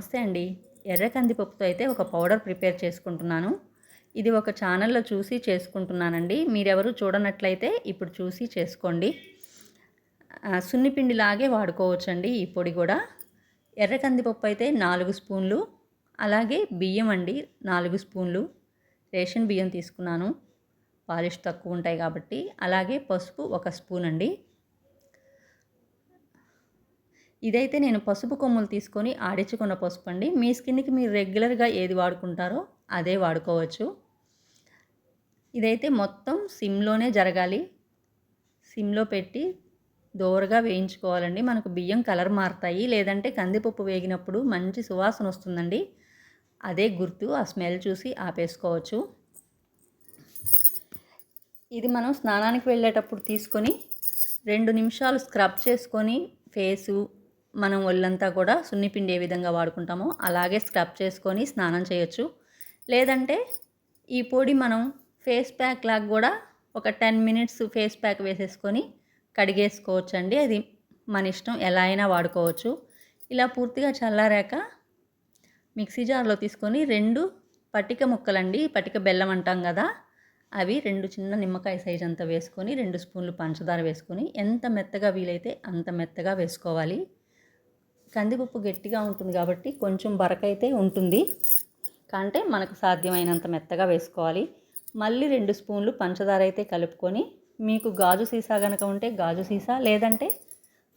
నమస్తే అండి. ఎర్ర కందిపప్పుతో అయితే ఒక పౌడర్ ప్రిపేర్ చేసుకుంటున్నాను. ఇది ఒక ఛానల్లో చూసి చేసుకుంటున్నానండి. మీరెవరు చూడనట్లయితే ఇప్పుడు చూసి చేసుకోండి. సున్నిపిండిలాగే వాడుకోవచ్చండి ఈ పొడి కూడా. ఎర్ర కందిపప్పు అయితే నాలుగు స్పూన్లు అలాగే బియ్యం అండి నాలుగు స్పూన్లు. రేషన్ బియ్యం తీసుకున్నాను. పాలిష్ తక్కువ ఉంటాయి కాబట్టి. అలాగే పసుపు ఒక స్పూన్ అండి. ఇదైతే నేను పసుపు కొమ్ములు తీసుకొని ఆడించుకున్న పసుపు అండి. మీ స్కిన్కి మీరు రెగ్యులర్గా ఏది వాడుకుంటారో అదే వాడుకోవచ్చు. ఇదైతే మొత్తం సిమ్లోనే జరగాలి. సిమ్లో పెట్టి దోరగా వేయించుకోవాలండి. మనకు బియ్యం కలర్ మారుతాయి. లేదంటే కందిపప్పు వేగినప్పుడు మంచి సువాసన వస్తుందండి. అదే గుర్తు ఆ స్మెల్ చూసి ఆపేసుకోవచ్చు. ఇది మనం స్నానానికి వెళ్ళేటప్పుడు తీసుకొని రెండు నిమిషాలు స్క్రబ్ చేసుకొని ఫేసు మనం ఒళ్ళంతా కూడా సున్నిపిండి ఏ విధంగా వాడుకుంటామో అలాగే స్క్రబ్ చేసుకొని స్నానం చేయొచ్చు. లేదంటే ఈ పొడి మనం ఫేస్ ప్యాక్ లాగా కూడా ఒక టెన్ మినిట్స్ ఫేస్ ప్యాక్ వేసేసుకొని కడిగేసుకోవచ్చు అండి అది మన ఇష్టం ఎలా అయినా వాడుకోవచ్చు. ఇలా పూర్తిగా చల్లారాక మిక్సీ జార్లో తీసుకొని రెండు పటిక ముక్కలండి. పటిక బెల్లం అంటాం కదా అవి రెండు చిన్న నిమ్మకాయ సైజ్ అంతా వేసుకొని రెండు స్పూన్లు పంచదార వేసుకొని ఎంత మెత్తగా వీలైతే అంత మెత్తగా వేసుకోవాలి. కందిపప్పు గట్టిగా ఉంటుంది కాబట్టి కొంచెం బరకైతే ఉంటుంది. అంటే మనకు సాధ్యమైనంత మెత్తగా వేసుకోవాలి. మళ్ళీ రెండు స్పూన్లు పంచదార అయితే కలుపుకొని మీకు గాజు సీసా కనుక ఉంటే గాజు సీసా లేదంటే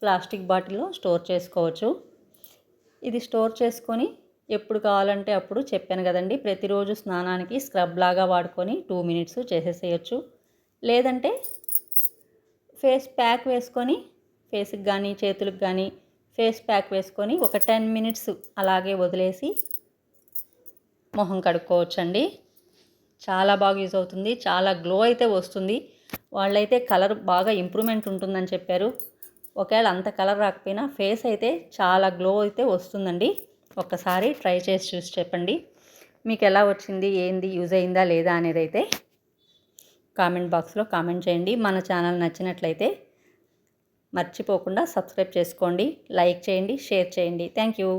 ప్లాస్టిక్ బాటిల్లో స్టోర్ చేసుకోవచ్చు. ఇది స్టోర్ చేసుకొని ఎప్పుడు కావాలంటే అప్పుడు చెప్పాను కదండి ప్రతిరోజు స్నానానికి స్క్రబ్ లాగా వాడుకొని టూ మినిట్స్ చేసేసేయచ్చు. లేదంటే ఫేస్ ప్యాక్ వేసుకొని ఫేస్కి కానీ చేతులకు కానీ ఫేస్ ప్యాక్ వేసుకొని ఒక టెన్ మినిట్స్ అలాగే వదిలేసి మొహం కడుక్కోవచ్చండి. చాలా బాగా యూజ్ అవుతుంది. చాలా గ్లో అయితే వస్తుంది. వాళ్ళైతే కలర్ బాగా ఇంప్రూవ్మెంట్ ఉంటుందని చెప్పారు. ఒకవేళ అంత కలర్ రాకపోయినా ఫేస్ అయితే చాలా గ్లో అయితే వస్తుందండి. ఒక్కసారి ట్రై చేసి చూసి చెప్పండి. మీకు ఎలా వచ్చింది? ఏంది? యూజ్ అయిందా? లేదా? అనేది అయితే కామెంట్ బాక్స్లో కామెంట్ చేయండి. మన ఛానల్ నచ్చినట్లయితే మర్చిపోకుండా సబ్స్క్రైబ్ చేసుకోండి లైక్ చేయండి షేర్ చేయండి. Thank you.